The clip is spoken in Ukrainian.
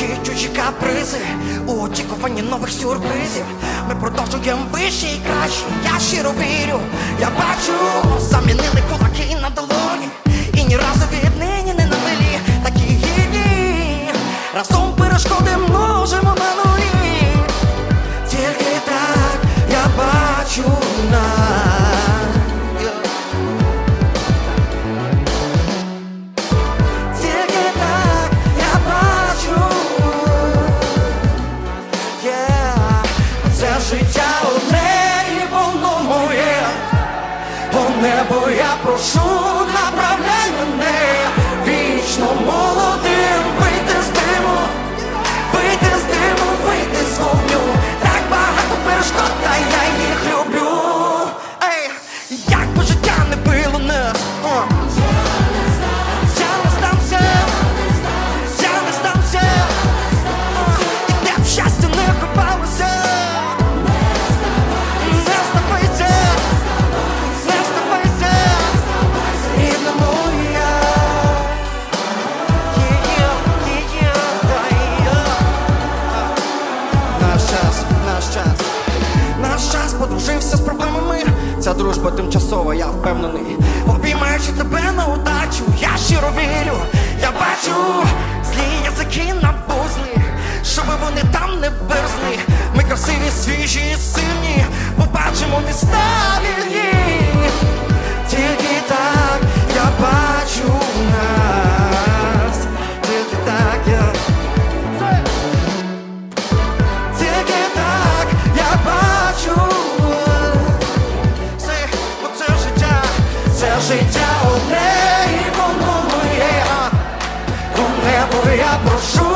Проживаючи чужі капризи. У очікуванні нових сюрпризів, ми продовжуємо вище і краще. Я щиро вірю, я бачу, замінили кулаки на По небу я прошу направляй мене. Вічно молодим Ця дружба тимчасова, я впевнений. Обіймаючи тебе на удачу, я щиро вірю, я бачу злі язики на бузлі, щоб вони там не берзли. Ми красиві, свіжі, сильні, побачимо міста вільні. життя одне і воно моє, у небо я прошу.